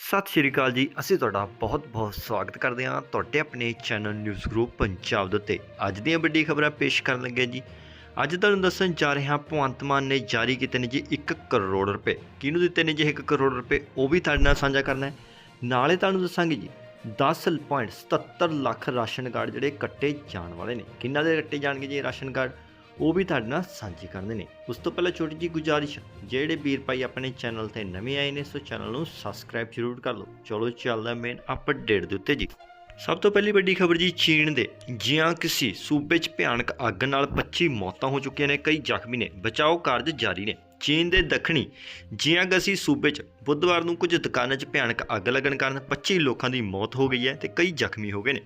ਸਤਿ ਸ਼੍ਰੀ ਅਕਾਲ ਜੀ। ਅਸੀਂ ਤੁਹਾਡਾ ਬਹੁਤ-ਬਹੁਤ ਸਵਾਗਤ ਕਰਦੇ ਹਾਂ ਤੁਹਾਡੇ ਆਪਣੇ ਚੈਨਲ ਨਿਊਜ਼ ਗਰੁੱਪ ਪੰਜਾਬ ਦੇ ਉੱਤੇ। ਅੱਜ ਦੀਆਂ ਵੱਡੀ ਖਬਰਾਂ ਪੇਸ਼ ਕਰਨ ਲੱਗੇ ਜੀ। ਅੱਜ ਤੁਹਾਨੂੰ ਦੱਸਣ ਜਾ ਰਹੇ ਹਾਂ, ਭਗਵੰਤ ਮਾਨ ਨੇ ਜਾਰੀ ਕੀਤੇ ਨੇ ਜੀ 1 ਕਰੋੜ ਰੁਪਏ। ਕਿਹਨੂੰ ਦਿੱਤੇ ਨੇ ਜੀ 1 ਕਰੋੜ ਰੁਪਏ? ਉਹ ਵੀ ਤੁਹਾਡੇ ਨਾਲ ਸਾਂਝਾ ਕਰਨਾ ਹੈ। ਨਾਲੇ ਤੁਹਾਨੂੰ ਦੱਸਾਂਗੇ ਜੀ 10.77 ਲੱਖ ਰਾਸ਼ਨ ਕਾਰਡ ਜਿਹੜੇ ਕੱਟੇ ਜਾਣ ਵਾਲੇ ਨੇ। ਕਿੰਨਾ ਦੇ ਕੱਟੇ ਜਾਣਗੇ ਜੀ ਰਾਸ਼ਨ ਕਾਰਡ? ਉਹ ਵੀ ਤੁਹਾਡੇ ਨਾਲ ਸਾਂਝੇ ਕਰਨੇ ਨੇ। ਉਸ ਤੋਂ ਪਹਿਲਾਂ ਛੋਟੀ ਜੀ ਗੁਜਾਰਿਸ਼, ਜਿਹੜੇ ਵੀਰ ਭਾਈ ਆਪਣੇ ਚੈਨਲ ਤੇ ਨਵੇਂ ਆਏ ਨੇ, ਸੋ ਚੈਨਲ ਨੂੰ ਸਬਸਕ੍ਰਾਈਬ ਜ਼ਰੂਰ ਕਰ ਲਓ। ਚਲੋ ਚੱਲਦਾ ਮੇਨ ਅਪਡੇਟ ਦੇ ਉੱਤੇ ਜੀ। ਸਭ ਤੋਂ ਪਹਿਲੀ ਵੱਡੀ ਖਬਰ ਜੀ, ਚੀਨ ਦੇ ਜਿਆਂਗਸੀ ਸੂਬੇ 'ਚ ਭਿਆਨਕ ਅੱਗ ਨਾਲ 25 ਮੌਤਾਂ ਹੋ ਚੁੱਕੀਆਂ ਨੇ, ਕਈ ਜ਼ਖਮੀ ਨੇ। ਬਚਾਓ ਕਾਰਜ ਜਾਰੀ ਨੇ। ਚੀਨ ਦੇ ਦੱਖਣੀ ਜਿਆਂਗਸੀ ਸੂਬੇ 'ਚ ਬੁੱਧਵਾਰ ਨੂੰ ਕੁਝ ਦੁਕਾਨਾਂ 'ਚ ਭਿਆਨਕ ਅੱਗ ਲੱਗਣ ਕਾਰਨ 25 ਲੋਕਾਂ ਦੀ ਮੌਤ ਹੋ ਗਈ ਹੈ ਤੇ ਕਈ ਜ਼ਖਮੀ ਹੋ ਗਏ ਨੇ।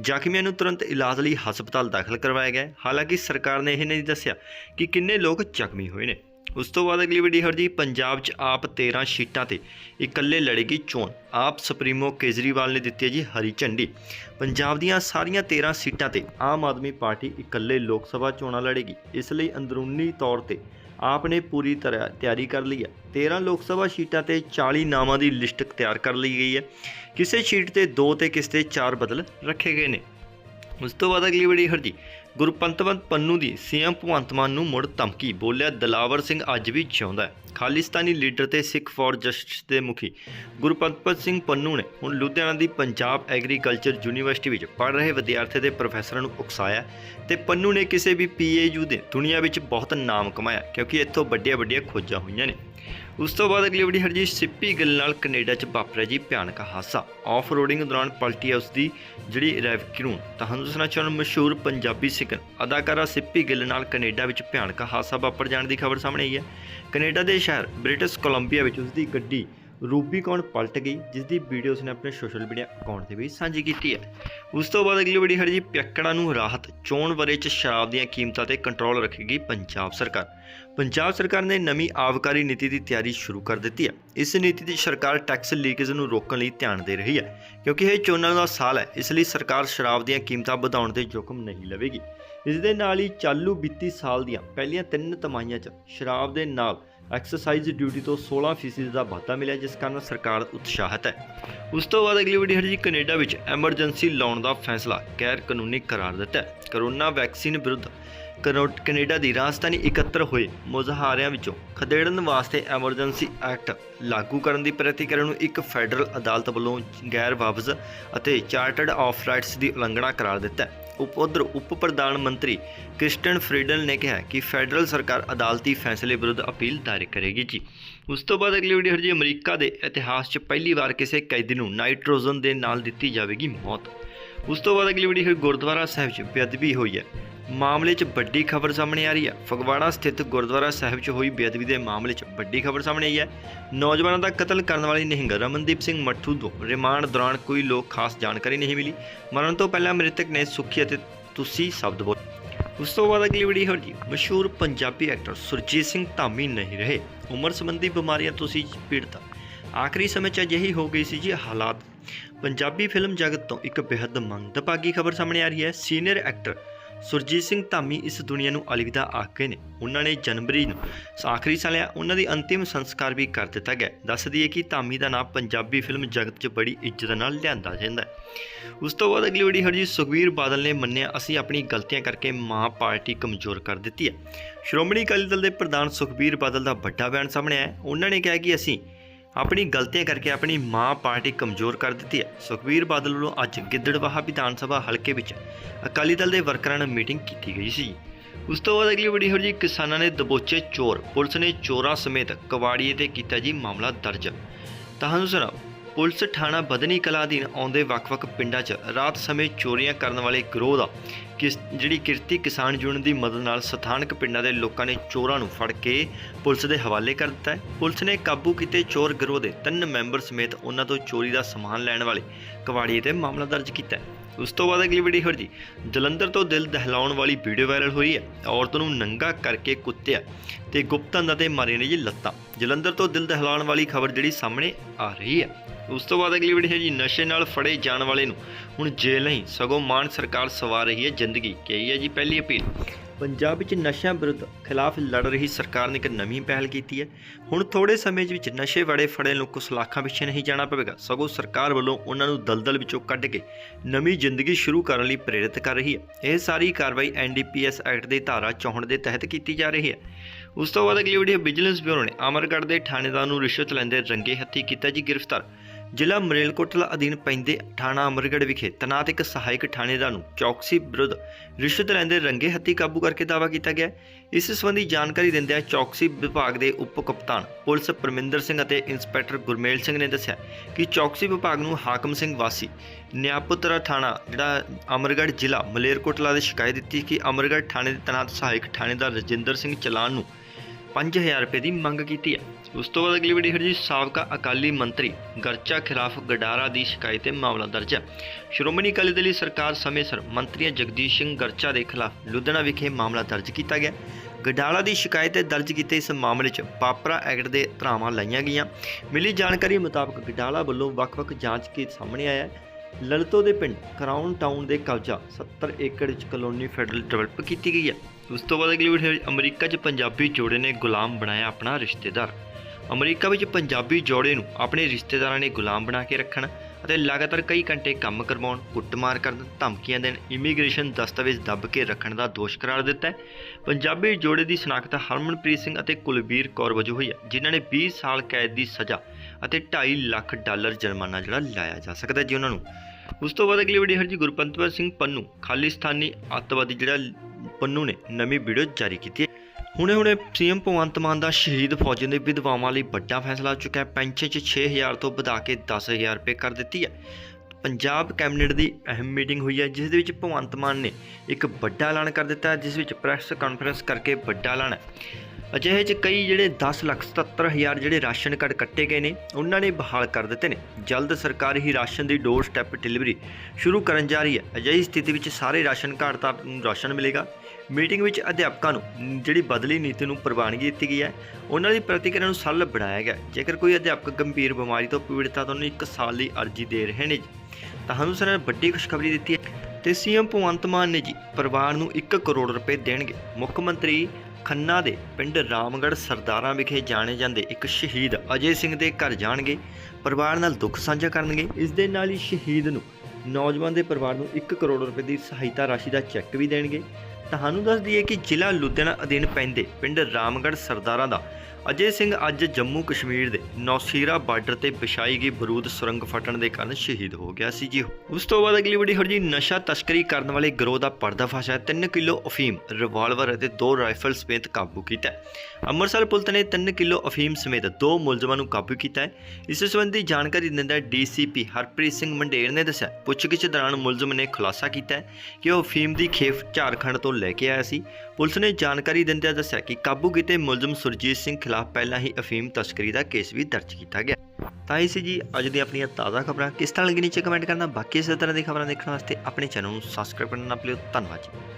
ਜ਼ਖਮੀਆਂ ਨੂੰ ਤੁਰੰਤ ਇਲਾਜ ਲਈ ਹਸਪਤਾਲ ਦਾਖਲ ਕਰਵਾਇਆ ਗਿਆ ਹਾਲਾਂਕਿ ਸਰਕਾਰ ਨੇ ਇਹ ਨਹੀਂ ਦੱਸਿਆ ਕਿ ਕਿੰਨੇ ਲੋਕ ਜ਼ਖਮੀ ਹੋਏ ਨੇ। ਉਸ ਤੋਂ ਬਾਅਦ ਅਗਲੀ ਵੱਡੀ ਖਬਰ ਜੀ, ਪੰਜਾਬ 'ਚ ਆਪ 13 ਸੀਟਾਂ ਤੇ ਇਕੱਲੇ ਲੜੇਗੀ ਚੋਣ। ਆਪ ਸੁਪਰੀਮੋ ਕੇਜਰੀਵਾਲ ਨੇ ਦਿੱਤੀ ਜੀ ਹਰੀ ਝੰਡੀ। ਪੰਜਾਬ ਦੀਆਂ ਸਾਰੀਆਂ 13 ਸੀਟਾਂ ਤੇ ਆਮ ਆਦਮੀ ਪਾਰਟੀ ਇਕੱਲੇ ਲੋਕ ਸਭਾ ਚੋਣਾਂ ਲੜੇਗੀ। ਇਸ ਲਈ ਅੰਦਰੂਨੀ ਤੌਰ ਤੇ ਆਪ ਨੇ ਪੂਰੀ ਤਰ੍ਹਾਂ ਤਿਆਰੀ ਕਰ ਲਈ ਹੈ। 13 ਲੋਕ ਸਭਾ ਸੀਟਾਂ ਤੇ 40 ਨਾਵਾਂ ਦੀ ਲਿਸਟ ਤਿਆਰ ਕਰ ਲਈ ਗਈ ਹੈ। ਕਿਸੇ ਸੀਟ ਤੇ 2 ਤੇ ਕਿਸੇ ਤੇ 4 ਬਦਲ ਰੱਖੇ ਗਏ ਨੇ। ਉਸ ਤੋਂ ਬਾਅਦ ਅਗਲੀ ਬੜੀ ਹਰਜੀ ਗੁਰਪੰਤਵੰਤ ਪੰਨੂ ਦੀ ਸੀਐਮ ਭਗਵੰਤ ਮਾਨ ਨੂੰ ਮੁੜ ਧਮਕੀ, ਬੋਲਿਆ, ਦਲਾਵਰ ਸਿੰਘ ਅੱਜ ਵੀ ਜਿਉਂਦਾ ਹੈ। ਖਾਲਿਸਤਾਨੀ ਲੀਡਰ ਤੇ ਸਿੱਖ ਫॉर ਜਸਟਿਸ ਦੇ ਮੁਖੀ ਗੁਰਪੰਤਪਤ ਸਿੰਘ ਪੰਨੂ ਨੇ ਹੁਣ ਲੁਧਿਆਣਾ ਦੀ ਪੰਜਾਬ ਐਗਰੀਕਲਚਰ ਯੂਨੀਵਰਸਿਟੀ ਵਿੱਚ ਪੜ੍ਹ ਰਹੇ ਵਿਦਿਆਰਥੀ ਤੇ ਪ੍ਰੋਫੈਸਰਾਂ ਨੂੰ ਉਕਸਾਇਆ ਤੇ ਪੰਨੂ ਨੇ ਕਿਸੇ ਵੀ ਪੀਏਯੂ ਦੇ ਦੁਨੀਆ ਵਿੱਚ ਬਹੁਤ ਨਾਮ ਕਮਾਇਆ ਕਿਉਂਕਿ ਇੱਥੋਂ ਵੱਡੀਆਂ ਵੱਡੀਆਂ ਖੋਜਾਂ ਹੋਈਆਂ ਨੇ। ਉਸ ਤੋਂ ਬਾਅਦ ਅਗਲੀ ਵੱਡੀ ਹਰਜੀ ਸਿੱਪੀ ਗਿੱਲ ਨਾਲ ਕੈਨੇਡਾ 'ਚ ਵਾਪਰਿਆ ਜੀ ਭਿਆਨਕ ਹਾਦਸਾ ਆਫ ਰੋਡਿੰਗ ਦੌਰਾਨ ਪਲਟੀ ਹੈ ਉਸ ਦੀ ਜਿਹੜੀ ਰੈਵਕਿਊਨ ਤੁਹਾਨੂੰ ਦੱਸਣਾ ਚਾਹੁੰਦਾ ਮਸ਼ਹੂਰ ਪੰਜਾਬੀ ਸਿਕਨ ਅਦਾਕਾਰਾ ਸਿੱਪੀ ਗਿੱਲ ਨਾਲ ਕੈਨੇਡਾ ਵਿੱਚ ਭਿਆਨਕ ਹਾਦਸਾ ਵਾਪਰ ਜਾਣ ਦੀ ਖਬਰ ਸਾਹਮਣੇ ਆਈ ਹੈ। ਕੈਨੇਡਾ ਦੇ ਸ਼ਹਿਰ ਬ੍ਰਿਟਿਸ਼ ਕੋਲੰਬੀਆ ਵਿੱਚ ਉਸ ਦੀ ਗੱਡੀ ਰੂਬੀਕੌਨ ਪਲਟ ਗਈ ਜਿਸ ਦੀ ਵੀਡੀਓ ਉਸਨੇ ਆਪਣੇ ਸੋਸ਼ਲ ਮੀਡੀਆ ਅਕਾਊਂਟ ਤੇ ਵੀ ਸਾਂਝੀ ਕੀਤੀ ਹੈ। ਉਸ ਤੋਂ ਬਾਅਦ ਅਗਲੀ ਵੱਡੀ ਜੀ ਪਿਅਕੜਾਂ ਨੂੰ ਰਾਹਤ ਚੋਣ ਵਰੇ 'ਚ ਸ਼ਰਾਬ ਦੀਆਂ ਕੀਮਤਾਂ ਤੇ ਕੰਟਰੋਲ ਰੱਖੇਗੀ ਪੰਜਾਬ ਸਰਕਾਰ। ਪੰਜਾਬ ਸਰਕਾਰ ਨੇ ਨਵੀਂ ਆਬਕਾਰੀ ਨੀਤੀ ਦੀ ਤਿਆਰੀ ਸ਼ੁਰੂ ਕਰ ਦਿੱਤੀ ਹੈ। ਇਸ ਨੀਤੀ ਦੀ ਸਰਕਾਰ ਟੈਕਸ ਲੀਕੇਜ ਨੂੰ ਰੋਕਣ ਲਈ ਧਿਆਨ ਦੇ ਰਹੀ ਹੈ, ਕਿਉਂਕਿ ਇਹ ਚੋਣਾਂ ਦਾ ਸਾਲ ਹੈ, ਇਸ ਲਈ ਸਰਕਾਰ ਸ਼ਰਾਬ ਦੀਆਂ ਕੀਮਤਾਂ ਵਧਾਉਣ ਦੇ ਜੋਖਮ ਨਹੀਂ ਲਵੇਗੀ। ਇਸ ਦੇ ਨਾਲ ਹੀ ਚਾਲੂ ਵਿੱਤੀ ਸਾਲ ਦੀਆਂ ਪਹਿਲੀਆਂ ਤਿੰਨ ਤਿਮਾਹੀਆਂ 'ਚ ਸ਼ਰਾਬ ਦੇ ਨਾਲ ਐਕਸਰਸਾਈਜ਼ ਡਿਊਟੀ ਤੋਂ 16% ਦਾ ਵਾਧਾ ਮਿਲਿਆ, ਜਿਸ ਕਾਰਨ ਸਰਕਾਰ ਉਤਸ਼ਾਹਿਤ ਹੈ। ਉਸ ਤੋਂ ਬਾਅਦ ਅਗਲੀ ਵੱਡੀ ਹਰਜੀ ਕੈਨੇਡਾ ਵਿੱਚ ਐਮਰਜੈਂਸੀ ਲਾਉਣ ਦਾ ਫੈਸਲਾ ਗੈਰ ਕਾਨੂੰਨੀ ਕਰਾਰ ਦਿੱਤਾ ਹੈ। ਕਰੋਨਾ ਵੈਕਸੀਨ ਵਿਰੁੱਧ ਕਨੋ- ਕੈਨੇਡਾ ਦੀ ਰਾਜਧਾਨੀ ਇਕੱਤਰ ਹੋਏ ਮੁਜ਼ਾਹਰਿਆਂ ਵਿੱਚੋਂ ਖਦੇੜਨ ਵਾਸਤੇ ਐਮਰਜੈਂਸੀ ਐਕਟ ਲਾਗੂ ਕਰਨ ਦੀ ਪ੍ਰਤੀਕਿਰਿਆ ਨੂੰ ਇੱਕ ਫੈਡਰਲ ਅਦਾਲਤ ਵੱਲੋਂ ਗੈਰ ਵਾਪਸ ਅਤੇ ਚਾਰਟਰਡ ਆਫ ਰਾਈਟਸ ਦੀ ਉਲੰਘਣਾ ਕਰਾਰ ਦਿੱਤਾ ਹੈ। ਉਪ ਉਧਰ ਉਪ ਪ੍ਰਧਾਨ ਮੰਤਰੀ ਕ੍ਰਿਸਟਨ ਫਰੀਡਲ ਨੇ ਕਿਹਾ ਕਿ ਫੈਡਰਲ ਸਰਕਾਰ ਅਦਾਲਤੀ ਫੈਸਲੇ ਵਿਰੁੱਧ ਅਪੀਲ ਦਾਇਰ ਕਰੇਗੀ ਜੀ। ਉਸ ਤੋਂ ਬਾਅਦ ਅਗਲੀ ਵੀਡੀਓ ਹਰਜੀ ਅਮਰੀਕਾ ਦੇ ਇਤਿਹਾਸ 'ਚ ਪਹਿਲੀ ਵਾਰ ਕਿਸੇ ਕੈਦੀ ਨੂੰ ਨਾਈਟ੍ਰੋਜਨ ਦੇ ਨਾਲ ਦਿੱਤੀ ਜਾਵੇਗੀ ਮੌਤ। ਉਸ ਤੋਂ ਬਾਅਦ ਅਗਲੀ ਵੀਡੀਓ ਹੈ ਗੁਰਦੁਆਰਾ ਸਾਹਿਬ 'ਚ ਬੇਅਦਬੀ ਹੋਈ ਹੈ। ਮਾਮਲੇ 'ਚ ਵੱਡੀ ਖਬਰ ਸਾਹਮਣੇ ਆ ਰਹੀ ਹੈ। ਫਗਵਾੜਾ ਸਥਿਤ ਗੁਰਦੁਆਰਾ ਸਾਹਿਬ 'ਚ ਹੋਈ ਬੇਅਦਬੀ ਦੇ ਮਾਮਲੇ 'ਚ ਵੱਡੀ ਖਬਰ ਸਾਹਮਣੇ ਆਈ ਹੈ। ਨੌਜਵਾਨਾਂ ਦਾ ਕਤਲ ਕਰਨ ਵਾਲੀ ਨਿਹੰਗ ਰਮਨਦੀਪ ਸਿੰਘ ਮੱਠੂ ਤੋਂ ਰਿਮਾਂਡ ਦੌਰਾਨ ਕੋਈ ਲੋਕ ਖਾਸ ਜਾਣਕਾਰੀ ਨਹੀਂ ਮਿਲੀ। ਮਰਨ ਤੋਂ ਪਹਿਲਾਂ ਮ੍ਰਿਤਕ ਨੇ ਸੁਖੀ ਅਤੇ ਤੁਸੀਂ ਸ਼ਬਦ ਬੋਲ ਉਸ ਤੋਂ ਬਾਅਦ ਅਗਲੀ ਵੀਡੀਓ ਜੀ, ਮਸ਼ਹੂਰ ਪੰਜਾਬੀ ਐਕਟਰ ਸੁਰਜੀਤ ਸਿੰਘ ਧਾਮੀ ਨਹੀਂ ਰਹੇ। ਉਮਰ ਸੰਬੰਧੀ ਬਿਮਾਰੀਆਂ ਤੁਸੀਂ ਪੀੜਤ ਆਖਰੀ ਸਮੇਂ 'ਚ ਅਜਿਹੀ ਹੋ ਗਈ ਸੀ ਜੀ ਹਾਲਾਤ। ਪੰਜਾਬੀ ਫਿਲਮ ਜਗਤ ਤੋਂ ਇੱਕ ਬੇहद ਮੰਦਭਾਗੀ ਖਬਰ ਸਾਹਮਣੇ ਆ ਰਹੀ ਹੈ। ਸੀਨੀਅਰ ਐਕਟਰ ਸੁਰਜੀਤ ਸਿੰਘ ਧਾਮੀ ਇਸ ਦੁਨੀਆ ਨੂੰ ਅਲਵਿਦਾ ਆਖ ਗਏ ਨੇ। ਉਹਨਾਂ ਨੇ ਜਨਵਰੀ ਨੂੰ ਆਖਰੀ ਸਾਲਿਆ ਉਹਨਾਂ ਦੀ ਅੰਤਿਮ ਸੰਸਕਾਰ ਵੀ ਕਰ ਦਿੱਤਾ ਗਿਆ। ਦੱਸ ਦਈਏ ਕਿ ਧਾਮੀ ਦਾ ਨਾਮ ਪੰਜਾਬੀ ਫਿਲਮ ਜਗਤ 'ਚ ਬੜੀ ਇੱਜ਼ਤ ਨਾਲ ਲਿਆਂਦਾ ਜਾਂਦਾ ਹੈ। ਉਸ ਤੋਂ ਬਾਅਦ ਅਗਲੀ ਵੀਡੀਓ ਹਰਜੀਤ ਸੁਖਵੀਰ ਬਾਦਲ ਨੇ ਮੰਨਿਆ, ਅਸੀਂ ਆਪਣੀ ਗਲਤੀਆਂ ਕਰਕੇ ਮਾਂ ਪਾਰਟੀ ਕਮਜ਼ੋਰ ਕਰ ਦਿੱਤੀ ਹੈ। ਸ਼੍ਰੋਮਣੀ ਅਕਾਲੀ ਦਲ ਦੇ ਪ੍ਰਧਾਨ ਸੁਖਬੀਰ ਬਾਦਲ ਦਾ ਵੱਡਾ ਬਿਆਨ ਸਾਹਮਣੇ ਆਇਆ ਉਹਨਾਂ ਨੇ ਕਿਹਾ ਕਿ ਅਸੀਂ ਆਪਣੀ ਗਲਤੀਆਂ ਕਰਕੇ ਆਪਣੀ ਮਾਂ ਪਾਰਟੀ ਕਮਜ਼ੋਰ ਕਰ ਦਿੱਤੀ ਹੈ। ਸੁਖਬੀਰ ਬਾਦਲ ਵੱਲੋਂ ਅੱਜ ਗਿੱਦੜਵਾਹਾ ਵਿਧਾਨ ਸਭਾ ਹਲਕੇ ਵਿੱਚ ਅਕਾਲੀ ਦਲ ਦੇ ਵਰਕਰਾਂ ਨਾਲ ਮੀਟਿੰਗ ਕੀਤੀ ਗਈ ਸੀ। ਉਸ ਤੋਂ ਬਾਅਦ ਅਗਲੀ ਵੱਡੀ ਹੋਈ ਕਿਸਾਨਾਂ ਨੇ ਦਬੋਚੇ ਚੋਰ। ਪੁਲਿਸ ਨੇ ਚੋਰਾਂ ਸਮੇਤ ਕਵਾੜੀਏ ਤੇ ਕੀਤਾ ਜੀ ਮਾਮਲਾ ਦਰਜ। ਤੁਹਾਨੂੰ ਸੁਣਾਓ, ਪੁਲਿਸ ਥਾਣਾ ਬਦਨੀ ਕਲਾ ਅਧੀਨ ਆਉਂਦੇ ਵੱਖ-ਵੱਖ ਪਿੰਡਾਂ 'ਚ ਰਾਤ ਸਮੇਂ ਚੋਰੀਆਂ ਕਰਨ ਵਾਲੇ ਗਰੋਹ ਦਾ ਕਿਸ ਜਿਹੜੀ ਕਿਰਤੀ ਕਿਸਾਨ ਯੂਨੀਅਨ ਦੀ ਮਦਦ ਨਾਲ ਸਥਾਨਕ ਪਿੰਡਾਂ ਦੇ ਲੋਕਾਂ ਨੇ ਚੋਰਾਂ ਨੂੰ ਫੜ ਕੇ ਪੁਲਿਸ ਦੇ ਹਵਾਲੇ ਕਰ ਦਿੱਤਾ ਹੈ। ਪੁਲਿਸ ਨੇ ਕਾਬੂ ਕੀਤੇ ਚੋਰ ਗਰੋਹ ਦੇ ਤਿੰਨ ਮੈਂਬਰ ਸਮੇਤ ਉਹਨਾਂ ਤੋਂ ਚੋਰੀ ਦਾ ਸਮਾਨ ਲੈਣ ਵਾਲੇ ਕਵਾੜੀਏ ਤੇ ਮਾਮਲਾ ਦਰਜ ਕੀਤਾ ਹੈ। ਉਸ ਤੋਂ ਬਾਅਦ ਅਗਲੀ ਵੀਡੀਓ ਜੀ ਜਲੰਧਰ ਤੋਂ ਦਿਲ ਦਹਿਲਾਉਣ ਵਾਲੀ ਵੀਡੀਓ ਵਾਇਰਲ ਹੋਈ ਹੈ। ਔਰਤ ਨੂੰ ਨੰਗਾ ਕਰਕੇ ਕੁੱਤਿਆ ਤੇ ਗੁਪਤੰਦਾ ਤੇ ਮਾਰੇ ਨੇ ਜੀ ਲੱਤਾਂ। ਜਲੰਧਰ ਤੋਂ ਦਿਲ ਦਹਿਲਾਉਣ ਵਾਲੀ ਖਬਰ ਜਿਹੜੀ ਸਾਹਮਣੇ ਆ ਰਹੀ ਹੈ। ਉਸ ਤੋਂ ਬਾਅਦ ਅਗਲੀ ਵੀਡੀਓ ਹੈ ਜੀ ਨਸ਼ੇ ਨਾਲ ਫੜੇ ਜਾਣ ਵਾਲੇ ਨੂੰ। ਹੁਣ ਜੇਲ੍ਹ ਨਹੀਂ, ਸਗੋਂ ਮਾਨ ਸਰਕਾਰ ਸਵਾ ਰਹੀ ਹੈ ਜ਼ਿੰਦਗੀ। ਕਹੀ ਹੈ ਜੀ ਪਹਿਲੀ ਅਪੀਲ। ਪੰਜਾਬ ਵਿੱਚ ਨਸ਼ਿਆਂ ਵਿਰੁੱਧ ਖਿਲਾਫ ਲੜ ਰਹੀ ਸਰਕਾਰ ਨੇ ਇੱਕ ਨਵੀਂ ਪਹਿਲ ਕੀਤੀ ਹੈ। ਹੁਣ ਥੋੜੇ ਸਮੇਂ ਵਿੱਚ ਨਸ਼ੇ ਵਾਲੇ ਫੜੇ ਨੂੰ ਕੁਝ ਲਾਖਾਂ ਪਿੱਛੇ ਨਹੀਂ ਜਾਣਾ ਪਵੇਗਾ। ਸਗੋਂ ਸਰਕਾਰ ਵੱਲੋਂ ਉਹਨਾਂ ਨੂੰ ਦਲਦਲ ਵਿੱਚੋਂ ਕੱਢ ਕੇ ਨਵੀਂ ਜ਼ਿੰਦਗੀ ਸ਼ੁਰੂ ਕਰਨ ਲਈ ਪ੍ਰੇਰਿਤ ਕਰ ਰਹੀ ਹੈ। ਇਹ ਸਾਰੀ ਕਾਰਵਾਈ ਐਨਡੀਪੀਐਸ ਐਕਟ ਦੀ ਧਾਰਾ 64 ਦੇ ਤਹਿਤ ਕੀਤੀ ਜਾ ਰਹੀ ਹੈ। ਉਸ ਤੋਂ ਬਾਅਦ ਅਗਲੀ ਵੀਡੀਓ ਵਿਜੀਲੈਂਸ ਬਿਊਰੋ ਨੇ ਅਮਰਗੜ੍ਹ ਦੇ ਥਾਣੇਦਾਰ ਨੂੰ ਰਿਸ਼ਵਤ ਲੈਂਦੇ ਰੰਗੇ ਹੱਥੀ ਕੀਤਾ ਜੀ ਗ੍ਰਿਫਤਾਰ। ਜ਼ਿਲ੍ਹਾ ਮਰੇਲਕੋਟਲਾ ਅਧੀਨ ਪੈਂਦੇ ਥਾਣਾ ਅਮਰਗੜ੍ਹ ਵਿਖੇ ਤੈਨਾਤ ਇੱਕ ਸਹਾਇਕ ਥਾਣੇਦਾਰ ਨੂੰ ਚੌਕਸੀ ਵਿਰੁੱਧ ਰਿਸ਼ਵਤ ਲੈਂਦੇ ਰੰਗੇ ਹੱਥੀ ਕਾਬੂ ਕਰਕੇ ਦਾਅਵਾ ਕੀਤਾ ਗਿਆ ਇਸ ਸੰਬੰਧੀ ਜਾਣਕਾਰੀ ਦਿੰਦਿਆਂ ਚੌਕਸੀ ਵਿਭਾਗ ਦੇ ਉਪ ਕਪਤਾਨ ਪੁਲਿਸ ਪਰਮਿੰਦਰ ਸਿੰਘ ਅਤੇ ਇੰਸਪੈਕਟਰ ਗੁਰਮੇਲ ਸਿੰਘ ਨੇ ਦੱਸਿਆ ਕਿ ਚੌਕਸੀ ਵਿਭਾਗ ਨੂੰ ਹਾਕਮ ਸਿੰਘ ਵਾਸੀ ਨਿਆਪੁਤਰਾ ਥਾਣਾ, ਜਿਹੜਾ ਅਮਰਗੜ੍ਹ ਜ਼ਿਲ੍ਹਾ ਮਲੇਰਕੋਟਲਾ ਦੇ ਸ਼ਿਕਾਇਤ ਦਿੱਤੀ ਕਿ ਅਮਰਗੜ੍ਹ ਥਾਣੇ ਦੇ ਤੈਨਾਤ ਸਹਾਇਕ ਥਾਣੇਦਾਰ ਰਜਿੰਦਰ ਸਿੰਘ ਚਲਾਨ ਨੂੰ 5000 ਰੁਪਏ ਦੀ ਮੰਗ ਕੀਤੀ ਹੈ। ਉਸ ਤੋਂ ਬਾਅਦ ਅਗਲੀ ਵੀਡੀਓ ਹੈ ਜੀ, ਸਾਬਕਾ ਅਕਾਲੀ ਮੰਤਰੀ ਗਰਚਾ ਖਿਲਾਫ ਗਡਾਰਾ ਦੀ ਸ਼ਿਕਾਇਤ ਤੇ ਮਾਮਲਾ ਦਰਜ ਹੈ। ਸ਼੍ਰੋਮਣੀ ਅਕਾਲੀ ਦਲ ਦੀ ਸਰਕਾਰ ਸਮੇਂ ਸਿਰ ਮੰਤਰੀਆਂ ਜਗਦੀਸ਼ ਸਿੰਘ ਗਰਚਾ ਦੇ ਖਿਲਾਫ ਲੁਧਿਆਣਾ ਵਿਖੇ ਮਾਮਲਾ ਦਰਜ ਕੀਤਾ ਗਿਆ। ਗਡਾਲਾ ਦੀ ਸ਼ਿਕਾਇਤ ਤੇ ਦਰਜ ਕੀਤੇ ਇਸ ਮਾਮਲੇ 'ਚ ਪਾਪਰਾ ਐਕਟ ਦੇ ਧਰਾਵਾਂ ਲਾਈਆਂ ਗਈਆਂ। ਮਿਲੀ ਜਾਣਕਾਰੀ ਮੁਤਾਬਕ ਗਡਾਲਾ ਵੱਲੋਂ ਵੱਖ-ਵੱਖ ਜਾਂਚ ਕੇ ਸਾਹਮਣੇ ਆਇਆ ਹੈ। ਲਲਤੋ ਦੇ ਪਿੰਡ ਕਰਾਊਨ ਟਾਊਨ ਦੇ ਕਬਜ਼ਾ 70 ਏਕੜ ਵਿੱਚ ਕਲੋਨੀ ਫੈਡਰਲ ਡਿਵੈਲਪ ਕੀਤੀ ਗਈ ਹੈ। ਉਸ ਤੋਂ ਬਾਅਦ ਅਗਲੀ ਵੀਡੀਓ ਅਮਰੀਕਾ 'ਚ ਪੰਜਾਬੀ ਜੋੜੇ ਨੇ ਗੁਲਾਮ ਬਣਾਇਆ ਆਪਣਾ ਰਿਸ਼ਤੇਦਾਰ। ਅਮਰੀਕਾ ਵਿੱਚ ਪੰਜਾਬੀ ਜੋੜੇ ਨੂੰ ਆਪਣੇ ਰਿਸ਼ਤੇਦਾਰਾਂ ਨੇ ਗੁਲਾਮ ਬਣਾ ਕੇ ਰੱਖਣ ਅਤੇ ਲਗਾਤਾਰ ਕਈ ਘੰਟੇ ਕੰਮ ਕਰਵਾਉਣ, ਕੁੱਟਮਾਰ ਕਰਨ, ਧਮਕੀਆਂ ਦੇਣ, ਇਮੀਗ੍ਰੇਸ਼ਨ ਦਸਤਾਵੇਜ਼ ਦੱਬ ਕੇ ਰੱਖਣ ਦਾ ਦੋਸ਼ ਕਰਾਰ ਦਿੱਤਾ ਹੈ। ਪੰਜਾਬੀ ਜੋੜੇ ਦੀ ਸ਼ਨਾਖਤ ਹਰਮਨਪ੍ਰੀਤ ਸਿੰਘ ਅਤੇ ਕੁਲਬੀਰ ਕੌਰ ਵਜੋਂ ਹੋਈ ਹੈ, ਜਿਨ੍ਹਾਂ ਨੇ 20 ਸਾਲ ਕੈਦ ਦੀ ਸਜ਼ਾ ਅਤੇ 2.5 ਲੱਖ ਡਾਲਰ ਜੁਰਮਾਨਾ ਜਿਹੜਾ ਲਾਇਆ ਜਾ ਸਕਦਾ ਜੀ ਉਹਨਾਂ ਨੂੰ। ਉਸ ਤੋਂ ਬਾਅਦ ਅਗਲੀ ਵੀਡੀਓ ਹੈ ਜੀ ਗੁਰਪੰਤਪਾਲ ਸਿੰਘ ਪੰਨੂ ਖਾਲਿਸਤਾਨੀ ਅੱਤਵਾਦੀ ਜਿਹੜਾ ਪੰਨੂ ਨੇ, ਨਵੀਂ ਵੀਡੀਓ ਜਾਰੀ ਕੀਤੀ ਹੈ। ਹੁਣੇ ਹੁਣੇ ਸੀਐਮ ਭਗਵੰਤ ਮਾਨ ਦਾ ਸ਼ਹੀਦ ਫੌਜੀਆਂ ਦੇ ਵਿਧਵਾਵਾਂ ਲਈ ਵੱਡਾ ਫੈਸਲਾ ਆ ਚੁੱਕਾ ਹੈ। ਪੈਨਸ਼ਨ 'ਚ 6000 ਤੋਂ ਵਧਾ ਕੇ 10000 ਰੁਪਏ ਕਰ ਦਿੱਤੀ ਹੈ। ਪੰਜਾਬ ਕੈਬਨਿਟ ਦੀ ਅਹਿਮ ਮੀਟਿੰਗ ਹੋਈ ਹੈ, ਜਿਸ ਦੇ ਵਿੱਚ ਭਗਵੰਤ ਮਾਨ ਨੇ ਇੱਕ ਵੱਡਾ ਐਲਾਨ ਕਰ ਦਿੱਤਾ ਜਿਸ ਵਿੱਚ ਪ੍ਰੈਸ ਕਾਨਫਰੰਸ ਕਰਕੇ ਵੱਡਾ ਐਲਾਨ ਹੈ। ਅਜਿਹੇ 'ਚ ਕਈ ਜਿਹੜੇ 10 ਲੱਖ 77 ਹਜ਼ਾਰ ਜਿਹੜੇ ਰਾਸ਼ਨ ਕਾਰਡ ਕੱਟੇ ਗਏ ਨੇ, ਉਹਨਾਂ ਨੇ ਬਹਾਲ ਕਰ ਦਿੱਤੇ ਨੇ। ਜਲਦ ਸਰਕਾਰ ਹੀ ਰਾਸ਼ਨ ਦੀ ਡੋਰ ਸਟੈਪ ਡਿਲੀਵਰੀ ਸ਼ੁਰੂ ਕਰਨ ਜਾ ਰਹੀ ਹੈ। ਅਜਿਹੀ ਸਥਿਤੀ ਵਿੱਚ ਸਾਰੇ ਰਾਸ਼ਨ ਕਾਰਡਦਾਰ ਨੂੰ ਰਾਸ਼ਨ ਮਿਲੇਗਾ। ਮੀਟਿੰਗ ਵਿੱਚ ਅਧਿਆਪਕਾਂ ਨੂੰ ਜਿਹੜੀ ਬਦਲੀ ਨੀਤੀ ਨੂੰ ਪ੍ਰਵਾਨਗੀ ਦਿੱਤੀ ਗਈ ਹੈ, ਉਹਨਾਂ ਦੀ ਪ੍ਰਤੀਕਿਰਿਆ ਨੂੰ ਸੱਲ ਬਣਾਇਆ ਗਿਆ ਜੇਕਰ ਕੋਈ ਅਧਿਆਪਕ ਗੰਭੀਰ ਬਿਮਾਰੀ ਤੋਂ ਪੀੜਤ ਹੈ, ਤਾਂ ਉਹਨੂੰ 1 ਸਾਲ ਲਈ ਅਰਜ਼ੀ ਦੇ ਰਹੇ ਨੇ ਜੀ। ਤੁਹਾਨੂੰ ਸਰ ਵੱਡੀ ਖੁਸ਼ਖਬਰੀ ਦਿੱਤੀ ਹੈ। ਤੇ ਸੀਐਮ ਭਗਵੰਤ ਮਾਨ ਨੇ ਜੀ, ਪਰਿਵਾਰ ਨੂੰ 1 ਕਰੋੜ ਰੁਪਏ ਦੇਣਗੇ। ਮੁੱਖ ਮੰਤਰੀ ਖੰਨਾ ਦੇ ਪਿੰਡ ਰਾਮਗੜ੍ਹ ਸਰਦਾਰਾਂ ਵਿਖੇ ਜਾਣੇ ਜਾਂਦੇ ਇੱਕ ਸ਼ਹੀਦ ਅਜੇ ਸਿੰਘ ਦੇ ਘਰ ਜਾਣਗੇ, ਪਰਿਵਾਰ ਨਾਲ ਦੁੱਖ ਸਾਂਝਾ ਕਰਨਗੇ। ਇਸ ਦੇ ਨਾਲ ਹੀ ਸ਼ਹੀਦ ਨੂੰ ਨੌਜਵਾਨ ਦੇ ਪਰਿਵਾਰ ਨੂੰ 1 ਕਰੋੜ ਰੁਪਏ ਦੀ ਸਹਾਇਤਾ ਰਾਸ਼ੀ ਦਾ ਚੈੱਕ ਵੀ ਦੇਣਗੇ। ਤੁਹਾਨੂੰ ਦੱਸ ਦਈਏ ਕਿ ਜ਼ਿਲ੍ਹਾ ਲੁਧਿਆਣਾ ਅਧੀਨ ਪੈਂਦੇ ਪਿੰਡ ਰਾਮਗੜ੍ਹ ਸਰਦਾਰਾਂ ਦਾ ਅਜੇ ਸਿੰਘ ਅੱਜ ਜੰਮੂ ਕਸ਼ਮੀਰ ਦੇ ਨੌਸੀਰਾ ਬਾਰਡਰ ਤੇ ਵਿਛਾਈ ਗਈ ਬਰੂਦ ਸੁਰੰਗ ਫਟਣ ਦੇ ਕਾਰਨ ਸ਼ਹੀਦ ਹੋ ਗਿਆ ਸੀ ਜੀ ਉਸ ਤੋਂ ਬਾਅਦ ਅਗਲੀ ਵੀਡੀਓ ਜੀ, ਨਸ਼ਾ ਤਸਕਰੀ ਕਰਨ ਵਾਲੇ ਗਰੋਹ ਦਾ ਪਰਦਾਫਾਸ਼ ਹੈ। 3 ਕਿਲੋ ਅਫੀਮ ਰਿਵਾਲਵਰ ਅਤੇ ਦੋ ਰਾਈਫਲ ਸਮੇਤ ਕਾਬੂ ਕੀਤਾ ਅੰਮ੍ਰਿਤਸਰ ਪੁਲਿਸ ਨੇ 3 ਕਿਲੋ ਅਫੀਮ ਸਮੇਤ ਦੋ ਮੁਲਜ਼ਮਾਂ ਨੂੰ ਕਾਬੂ ਕੀਤਾ ਹੈ। ਇਸ ਸੰਬੰਧੀ ਜਾਣਕਾਰੀ ਦਿੰਦਾ ਡੀਸੀਪੀ ਹਰਪ੍ਰੀਤ ਸਿੰਘ ਮੰਡੇਰ ਨੇ ਦੱਸਿਆ, ਪੁੱਛਗਿੱਛ ਦੌਰਾਨ ਮੁਲਜ਼ਮ ਨੇ ਖੁਲਾਸਾ ਕੀਤਾ ਕਿ ਉਹ ਅਫੀਮ ਦੀ ਖੇਪ ਝਾਰਖੰਡ ਤੋਂ ਲੈ ਕੇ ਆਇਆ ਸੀ। ਪੁਲਿਸ ਨੇ ਜਾਣਕਾਰੀ ਦਿੰਦਿਆਂ ਦੱਸਿਆ ਕਿ ਕਾਬੂ ਕੀਤੇ ਮੁਲਜ਼ਮ ਸੁਰਜੀਤ ਸਿੰਘ ਖਿਲਾਫ਼ ਖਿਲਾਫ ਪਹਿਲਾਂ ਹੀ ਅਫੀਮ ਤਸਕਰੀ ਦਾ ਕੇਸ ਵੀ ਦਰਜ ਕੀਤਾ ਗਿਆ। ਤਾਂ ਇਹ ਸੀ ਜੀ, ਅੱਜ ਦੀਆਂ ਆਪਣੀਆਂ ਤਾਜ਼ਾ ਖਬਰਾਂ। ਕਿਸ ਤਰ੍ਹਾਂ ਲੱਗੀ ਨੀਚੇ ਕਮੈਂਟ ਕਰਨਾ? ਬਾਕੀ ਇਸੇ ਤਰ੍ਹਾਂ ਦੀ ਖਬਰਾਂ ਦੇਖਣ ਵਾਸਤੇ ਆਪਣੇ ਚੈਨਲ ਨੂੰ ਸਬਸਕ੍ਰਾਈਬ ਕਰਨਾ ਨਾ ਭੁੱਲਿਓ। ਧੰਨਵਾਦ ਜੀ।